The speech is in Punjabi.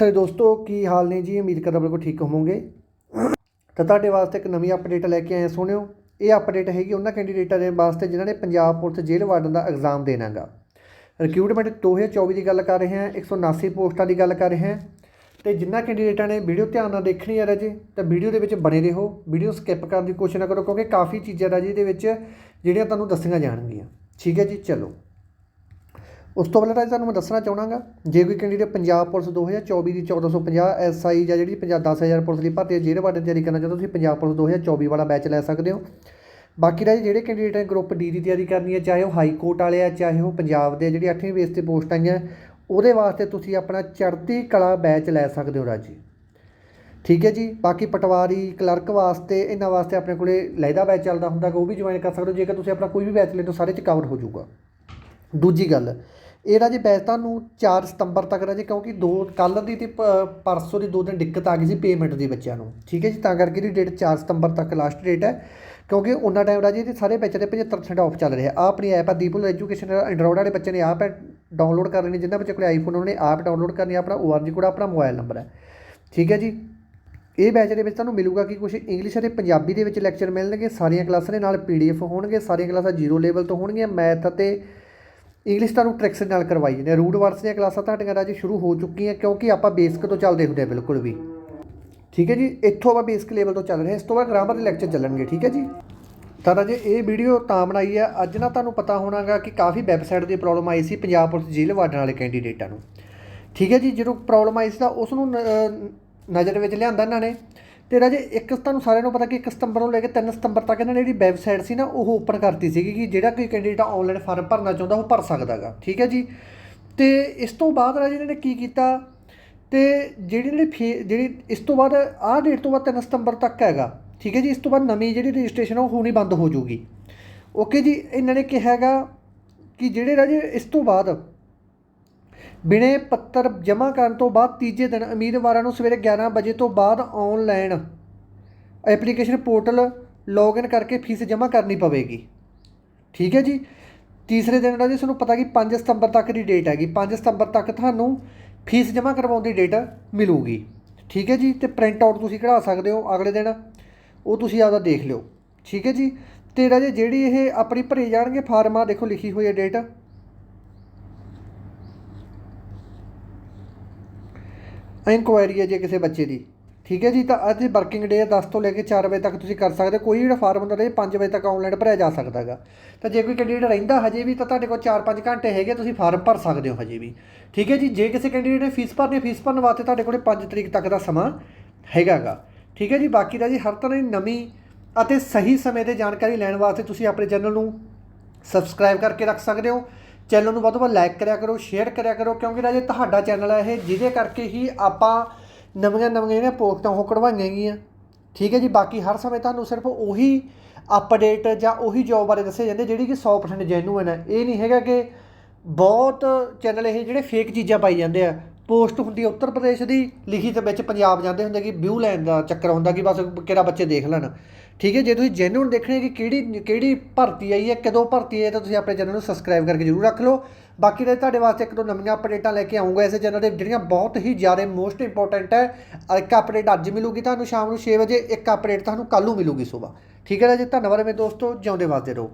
ਸਾਰੇ ਦੋਸਤੋ, ਕੀ ਹਾਲ ਨੇ ਜੀ? ਉਮੀਦ ਕਰਦਾ ਬਿਲਕੁਲ ਠੀਕ ਹੋਵੋਗੇ। ਤਾਂ ਤੁਹਾਡੇ ਵਾਸਤੇ ਇੱਕ ਨਵੀਂ ਅਪਡੇਟ ਲੈ ਕੇ ਆਏ ਹਾਂ, ਸੁਣਿਓ। ਇਹ ਅਪਡੇਟ ਹੈਗੀ ਉਹਨਾਂ ਕੈਂਡੀਡੇਟਾਂ ਦੇ ਵਾਸਤੇ ਜਿਨ੍ਹਾਂ ਨੇ ਪੰਜਾਬ ਪੁਲਿਸ ਜੇਲ੍ਹ ਵਾਰਡਨ ਦਾ ਐਗਜ਼ਾਮ ਦੇਣਾਗਾ ਰਿਕਰੂਟਮੈਂਟ 2024 ਦੀ ਗੱਲ ਕਰ ਰਹੇ ਹਾਂ 179 ਪੋਸਟਾਂ ਦੀ ਗੱਲ ਕਰ ਰਹੇ ਹਾਂ। ਤੇ ਜਿਨ੍ਹਾਂ ਕੈਂਡੀਡੇਟਾਂ ਨੇ ਵੀਡੀਓ ਧਿਆਨ ਨਾਲ ਦੇਖਣੀ ਹੈ ਰਾਜੇ, ਤਾਂ ਵੀਡੀਓ ਦੇ ਵਿੱਚ ਬਣੇ ਰਹੋ। ਵੀਡੀਓ ਸਕਿਪ ਕਰਨ ਦੀ ਕੋਸ਼ਿਸ਼ ਨਾ ਕਰੋ, ਕਿਉਂਕਿ ਕਾਫੀ ਚੀਜ਼ਾਂ ਰਾਜੇ ਦੇ ਵਿੱਚ ਜਿਹੜੀਆਂ ਤੁਹਾਨੂੰ ਦੱਸੀਆਂ ਜਾਣਗੀਆਂ। ਠੀਕ ਹੈ ਜੀ, ਚਲੋ। ਉਸ ਤੋਂ ਪਹਿਲਾਂ ਰਾਜੇ ਤੁਹਾਨੂੰ ਮੈਂ ਦੱਸਣਾ ਚਾਹਣਾਗਾ ਜੇ ਕੋਈ ਕੈਂਡੀਡੇਟ ਪੰਜਾਬ ਪੁਲਿਸ 2024 ਦੀ 1450 ਐਸਆਈ ਜਾਂ ਜਿਹੜੀ 50 10000 ਪੁਲਿਸ ਦੀ ਭਰਤੀ ਜਿਹੜੇ ਜੇਲ੍ਹ ਵਾਰਡਨ ਤਿਆਰੀ ਕਰਨਾ ਚਾਹੁੰਦੇ ਹੋ ਤੁਸੀਂ ਪੰਜਾਬ ਪੁਲਿਸ 2024 ਵਾਲਾ ਬੈਚ ਲੈ ਸਕਦੇ ਹੋ। ਬਾਕੀ ਰਾਜੇ ਜਿਹੜੇ ਕੈਂਡੀਡੇਟ ਨੇ ਗਰੁੱਪ ਡੀ ਦੀ ਤਿਆਰੀ ਕਰਨੀ ਹੈ, ਚਾਹੇ ਉਹ ਹਾਈ ਕੋਰਟ ਵਾਲੇ ਆ, ਚਾਹੇ ਉਹ ਪੰਜਾਬ ਦੇ ਜਿਹੜੀ 8ਵੀਂ ਬੇਸ ਤੇ ਪੋਸਟ ਆਈਆਂ, ਉਹਦੇ ਵਾਸਤੇ ਤੁਸੀਂ ਆਪਣਾ ਚੜ੍ਹਦੀ ਕਲਾ ਬੈਚ ਲੈ ਸਕਦੇ ਹੋ ਰਾਜੀ। ਠੀਕ ਹੈ ਜੀ, ਬਾਕੀ ਪਟਵਾਰੀ ਕਲਰਕ ਵਾਸਤੇ, ਇਹਨਾਂ ਵਾਸਤੇ ਆਪਣੇ ਕੋਲੇ ਲੈਦਾ ਬੈਚ ਚੱਲਦਾ ਹੁੰਦਾ ਗਾ, ਉਹ ਵੀ ਜੁਆਇਨ ਕਰ ਸਕਦੇ ਹੋ, ਜੇਕਰ ਤੁਸੀਂ ਆਪਣਾ ਕੋਈ ਵੀ ਬੈਚ ਲੈਂਦੇ ਹੋ, ਸਾਰੇ ਚ ਕਵਰ ਹੋ ਜਾਊਗਾ। ਦੂਜੀ ਗੱਲ, ਇਹ ਰਾਜੇ ਬੈਚ ਤੁਹਾਨੂੰ 4 ਸਤੰਬਰ ਤੱਕ ਰਾਜੇ, ਕਿਉਂਕਿ ਦੋ ਕੱਲ੍ਹ ਦੀ ਤੇ ਪਰਸੋਂ ਦੀ ਦੋ ਦਿਨ ਦਿੱਕਤ ਆ ਗਈ ਸੀ ਪੇਮੈਂਟ ਦੀ ਬੱਚਿਆਂ ਨੂੰ, ਠੀਕ ਹੈ ਜੀ? ਤਾਂ ਕਰਕੇ ਇਹਦੀ ਡੇਟ 4 ਸਤੰਬਰ ਤੱਕ ਲਾਸਟ ਡੇਟ ਹੈ, ਕਿਉਂਕਿ ਉਹਨਾਂ ਟਾਈਮ ਰਾਜੇ ਇਹਦੇ ਸਾਰੇ ਬੱਚੇ ਦੇ 75% ਆਫ ਚੱਲ ਰਿਹਾ। ਆ ਆਪਣੀ ਐਪ ਆ ਦੀਪੁਲ ਐਜੂਕੇਸ਼ਨ ਐਂਡਰੋਇਡ ਵਾਲੇ ਬੱਚੇ ਨੇ ਆਪ ਡਾਊਨਲੋਡ ਕਰ ਲੈਣੀ, ਜਿਨ੍ਹਾਂ ਬੱਚੇ ਕੋਲ ਆਈਫੋਨ ਉਹਨਾਂ ਨੇ ਆਪ ਡਾਊਨਲੋਡ ਕਰਨੀ, ਆਪਣਾ ORG ਕੋਡ ਆਪਣਾ ਮੋਬਾਈਲ ਨੰਬਰ ਹੈ, ਠੀਕ ਹੈ ਜੀ? ਇਹ ਬੈਚ ਦੇ ਵਿੱਚ ਤੁਹਾਨੂੰ ਮਿਲੂਗਾ ਕਿ ਕੁਝ ਇੰਗਲਿਸ਼ ਅਤੇ ਪੰਜਾਬੀ ਦੇ ਵਿੱਚ ਲੈਕਚਰ ਮਿਲਣਗੇ, ਸਾਰੀਆਂ ਕਲਾਸਾਂ ਦੇ ਨਾਲ ਪੀਡੀਐਫ ਹੋਣਗੇ, ਸਾਰੀਆਂ ਕਲਾਸਾਂ ਜ਼ੀਰੋ ਲੈਵਲ ਤੋਂ ਹੋਣਗੀਆਂ ਮੈਥ ਅਤੇ ਇੰਗਲਿਸ਼ ਤੁਹਾਨੂੰ ਟ੍ਰਿਕਸ ਨਾਲ ਕਰਵਾਈ ਜਾਂਦੇ ਰੂਟ ਵਰਡਸ ਦੀਆਂ ਕਲਾਸਾਂ ਤੁਹਾਡੀਆਂ ਰਾਜੀ ਸ਼ੁਰੂ ਹੋ ਚੁੱਕੀਆਂ ਕਿਉਂਕਿ ਆਪਾਂ ਬੇਸਿਕ ਤੋਂ ਚੱਲਦੇ ਹੁੰਦੇ ਆ ਬਿਲਕੁਲ ਵੀ। ਠੀਕ ਹੈ ਜੀ? ਇੱਥੋਂ ਆਪਾਂ ਬੇਸਿਕ ਲੈਵਲ ਤੋਂ ਚੱਲ ਰਹੇ ਹਾਂ। ਇਸ ਤੋਂ ਬਾਅਦ ਗ੍ਰਾਮਰ ਦੇ ਲੈਕਚਰ ਚੱਲਣਗੇ, ਠੀਕ ਹੈ ਜੀ? ਤਾਂ ਰਾਜੇ ਇਹ ਵੀਡੀਓ ਤਾਂ ਬਣਾਈ ਹੈ। ਅੱਜ ਨਾ ਤੁਹਾਨੂੰ ਪਤਾ ਹੋਣਾਗਾ ਕਿ ਕਾਫੀ ਵੈਬਸਾਈਟ ਦੀ ਪ੍ਰੋਬਲਮ ਆਈ ਸੀ ਪੰਜਾਬ ਪੁਲਿਸ ਜੇਲ੍ਹ ਵਾਰਡਨ ਵਾਲੇ ਕੈਂਡੀਡੇਟਾਂ ਨੂੰ। ਠੀਕ ਹੈ ਜੀ? ਜਦੋਂ ਪ੍ਰੋਬਲਮ ਆਈ ਸੀ ਤਾਂ ਉਸ ਨੂੰ ਨ- ਨਜ਼ਰ ਵਿੱਚ ਲਿਆਂਦਾ ਇਹਨਾਂ ਨੇ। ਤੇ ਰਾਜੇ ਇੱਕ ਤੁਹਾਨੂੰ ਸਾਰਿਆਂ ਨੂੰ ਪਤਾ ਕਿ 1 ਸਤੰਬਰ ਤੋਂ ਲੈ ਕੇ 3 ਸਤੰਬਰ ਤੱਕ ਇਹਨਾਂ ਨੇ ਜਿਹੜੀ ਵੈਬਸਾਈਟ ਸੀ ਨਾ, ਉਹ ਓਪਨ ਕਰਤੀ ਸੀਗੀ ਕਿ ਜਿਹੜਾ ਕੋਈ ਕੈਂਡੀਡੇਟ ਆਨਲਾਈਨ ਫਾਰਮ ਭਰਨਾ ਚਾਹੁੰਦਾ, ਉਹ ਭਰ ਸਕਦਾਗਾ ਠੀਕ ਹੈ ਜੀ? ਤੇ ਇਸ ਤੋਂ ਬਾਅਦ ਰਾਜੇ ਇਹਨਾਂ ਨੇ ਕੀ ਕੀਤਾ? ਤੇ ਜਿਹੜੀ ਜਿਹੜੀ ਫੀ, ਜਿਹੜੀ ਇਸ ਤੋਂ ਬਾਅਦ ਆਹ ਡੇਟ ਤੋਂ ਬਾਅਦ 3 ਸਤੰਬਰ ਤੱਕ ਹੈਗਾ। ਠੀਕ ਹੈ ਜੀ? ਇਸ ਤੋਂ ਬਾਅਦ ਨਵੀਂ ਜਿਹੜੀ ਰਜਿਸਟ੍ਰੇਸ਼ਨ ਉਹ ਹੋਣੀ ਬੰਦ ਹੋ ਜੂਗੀ ਓਕੇ ਜੀ? ਇਹਨਾਂ ਨੇ ਕਿਹਾ ਹੈਗਾ ਕਿ ਜਿਹੜੇ ਰਾਜੇ, ਇਸ ਤੋਂ ਬਾਅਦ ਬਿਨੇ ਪੱਤਰ ਜਮ੍ਹਾਂ ਕਰਨ ਤੋਂ ਬਾਅਦ ਤੀਜੇ ਦਿਨ ਉਮੀਦਵਾਰਾਂ ਨੂੰ ਸਵੇਰੇ 11 ਵਜੇ ਤੋਂ ਬਾਅਦ ਆਨਲਾਈਨ ਐਪਲੀਕੇਸ਼ਨ ਪੋਰਟਲ ਲੌਗਇਨ ਕਰਕੇ ਫੀਸ ਜਮ੍ਹਾਂ ਕਰਨੀ ਪਵੇਗੀ। ਠੀਕ ਹੈ ਜੀ? ਤੀਸਰੇ ਦਿਨ ਦਾ ਜੀ ਤੁਹਾਨੂੰ ਪਤਾ ਕਿ 5 ਸਤੰਬਰ ਤੱਕ ਦੀ ਡੇਟ ਹੈਗੀ। 5 ਸਤੰਬਰ ਤੱਕ ਤੁਹਾਨੂੰ ਫੀਸ ਜਮ੍ਹਾਂ ਕਰਵਾਉਣ ਦੀ ਡੇਟ ਮਿਲੂਗੀ। ਠੀਕ ਹੈ ਜੀ? ਤੇ ਪ੍ਰਿੰਟ ਆਊਟ ਤੁਸੀਂ ਕਢਾ ਸਕਦੇ ਹੋ ਅਗਲੇ ਦਿਨ। ਉਹ ਤੁਸੀਂ ਆਪਦਾ ਦੇਖ ਲਿਓ। ਠੀਕ ਹੈ ਜੀ? ਤੇ ਰਾਜੇ, ਜਿਹੜੀ ਇਹ ਆਪਣੀ ਭਰੇ ਜਾਣਗੇ ਫਾਰਮਾਂ, ਦੇਖੋ ਲਿਖੀ ਹੋਈ ਹੈ ਡੇਟ ਇਨਕੁਆਇਰੀ ਹੈ ਜੇ ਕਿਸੇ ਬੱਚੇ ਦੀ। ਠੀਕ ਹੈ ਜੀ? ਤਾਂ ਅੱਜ ਵਰਕਿੰਗ ਡੇ ਹੈ 10 ਤੋਂ ਲੈ ਕੇ 4 ਵਜੇ ਤੱਕ ਤੁਸੀਂ ਕਰ ਸਕਦੇ ਹੋ। ਕੋਈ ਜਿਹੜਾ ਫਾਰਮ ਹੁੰਦਾ ਇਹ 5 ਵਜੇ ਤੱਕ ਆਨਲਾਈਨ ਭਰਿਆ ਜਾ ਸਕਦਾ ਹੈਗਾ ਤਾਂ ਜੇ ਕੋਈ ਕੈਂਡੀਡੇਟ ਰਹਿੰਦਾ ਹਜੇ ਵੀ, ਤਾਂ ਤੁਹਾਡੇ ਕੋਲ 4-5 ਘੰਟੇ ਹੈਗੇ, ਤੁਸੀਂ ਫਾਰਮ ਭਰ ਸਕਦੇ ਹੋ ਹਜੇ ਵੀ। ਠੀਕ ਹੈ ਜੀ? ਜੇ ਕਿਸੇ ਕੈਂਡੀਡੇਟ ਨੇ ਫੀਸ ਭਰਨੀ ਫੀਸ ਭਰਨ ਵਾਸਤੇ ਤੁਹਾਡੇ ਕੋਲ 5 ਤਰੀਕ ਤੱਕ ਦਾ ਸਮਾਂ ਹੈਗਾਗਾ ਠੀਕ ਹੈ ਜੀ? ਬਾਕੀ ਦਾ ਜੀ, ਹਰ ਤਰ੍ਹਾਂ ਦੀ ਨਵੀਂ ਅਤੇ ਸਹੀ ਸਮੇਂ ਤੇ ਜਾਣਕਾਰੀ ਲੈਣ ਵਾਸਤੇ ਤੁਸੀਂ ਆਪਣੇ ਚੈਨਲ ਨੂੰ ਸਬਸਕ੍ਰਾਈਬ ਕਰਕੇ ਰੱਖ ਸਕਦੇ ਹੋ। ਚੈਨਲ ਨੂੰ ਵੱਧ ਤੋਂ ਵੱਧ ਲਾਈਕ ਕਰਿਆ ਕਰੋ ਸ਼ੇਅਰ ਕਰਿਆ ਕਰੋ, ਕਿਉਂਕਿ ਰਾਜੇ ਤੁਹਾਡਾ ਚੈਨਲ ਹੈ ਇਹ, ਜਿਹਦੇ ਕਰਕੇ ਹੀ ਆਪਾਂ ਨਵੀਆਂ ਨਵੀਆਂ ਜਿਹੜੀਆਂ ਪੋਸਟਾਂ ਉਹ ਕਢਵਾਈਆਂ ਗਈਆਂ। ਠੀਕ ਹੈ ਜੀ, ਬਾਕੀ ਹਰ ਸਮੇਂ ਤੁਹਾਨੂੰ ਸਿਰਫ ਉਹੀ ਅਪਡੇਟ ਜਾਂ ਉਹੀ ਜੌਬ ਬਾਰੇ ਦੱਸੇ ਜਾਂਦੇ, ਜਿਹੜੀ ਕਿ 100% ਜੈਨੂਇਨ ਹੈ। ਇਹ ਨਹੀਂ ਹੈਗਾ ਕਿ ਬਹੁਤ ਚੈਨਲ ਇਹ ਜਿਹੜੇ ਫੇਕ ਚੀਜ਼ਾਂ ਪਾਈ ਜਾਂਦੇ ਆ। ਪੋਸਟ ਹੁੰਦੀ ਹੈ ਉੱਤਰ ਪ੍ਰਦੇਸ਼ ਦੀ, ਲਿਖੀ ਤੇ ਵਿੱਚ ਪੰਜਾਬ ਜਾਂਦੇ ਹੁੰਦੇ ਕਿ ਵਿਊ ਲੈਣ ਦਾ ਚੱਕਰ ਹੁੰਦਾ ਕਿ ਬਸ ਕਿਹੜਾ ਬੱਚੇ ਦੇਖ ਲੈਣ। ਠੀਕ ਹੈ, ਜੇ ਤੁਸੀਂ ਜੈਨੂਇਨ ਦੇਖਣੇ ਕਿ ਕਿਹੜੀ ਕਿਹੜੀ ਭਰਤੀ ਆਈ ਹੈ, ਕਦੋਂ ਭਰਤੀ ਹੈ, ਤਾਂ ਤੁਸੀਂ ਆਪਣੇ ਚੈਨਲ ਨੂੰ ਸਬਸਕ੍ਰਾਈਬ ਕਰਕੇ ਜ਼ਰੂਰ ਰੱਖ ਲਓ। ਬਾਕੀ ਦੇ ਤੁਹਾਡੇ ਵਾਸਤੇ ਇੱਕ ਦੋ ਨਵੀਆਂ ਅਪਡੇਟਾਂ ਲੈ ਕੇ ਆਉਂਗਾ ਇਸ ਚੈਨਲ ਦੇ ਜਿਹੜੀਆਂ ਬਹੁਤ ਹੀ ਜ਼ਿਆਦਾ ਮੋਸਟ ਇੰਪੋਰਟੈਂਟ ਹੈ। ਇੱਕ ਅਪਡੇਟ ਅੱਜ ਮਿਲੂਗੀ ਤੁਹਾਨੂੰ ਸ਼ਾਮ ਨੂੰ 6 ਵਜੇ, ਇੱਕ ਅਪਡੇਟ ਤੁਹਾਨੂੰ ਕੱਲ੍ਹ ਨੂੰ ਮਿਲੂਗੀ ਸਵੇਰ। ਠੀਕ ਹੈ ਜੀ, ਧੰਨਵਾਦ ਮੇਰੇ ਦੋਸਤੋ, ਜਿਉਂਦੇ ਵਾਸਤੇ ਰਹੋ।